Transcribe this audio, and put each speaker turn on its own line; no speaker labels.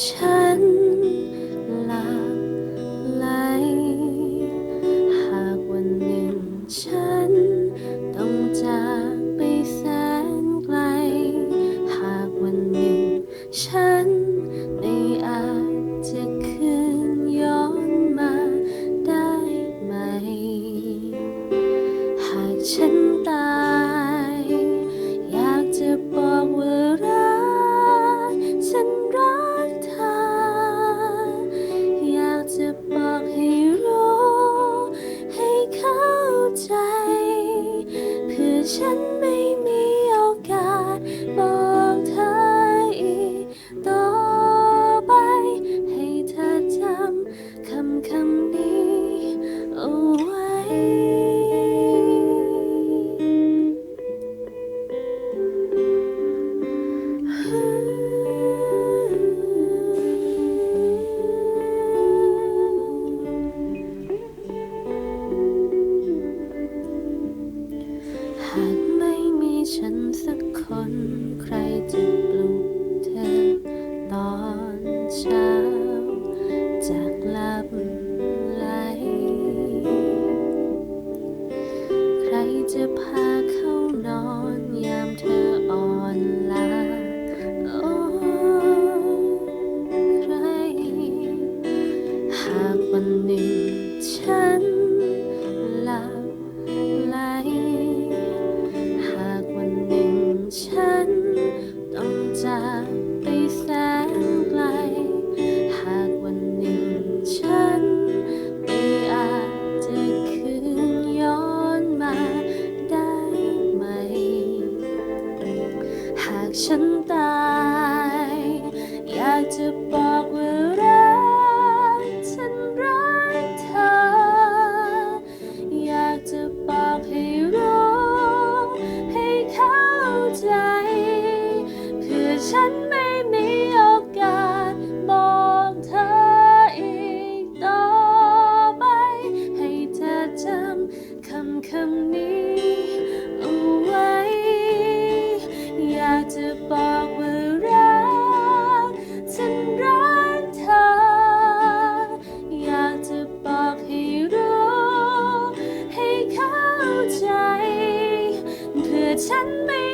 ฉันหลับไหล หากวันหนึ่งฉัน ฉันไม่ อยากจะบอกว่ารักฉันรักเธอ อยากจะบอกให้รู้ให้เข้าใจ เพื่อฉันไม่มีโอกาสบอกเธออีกต่อไป ให้เธอจำคำคำนี้ ใจ เพื่อฉันไม่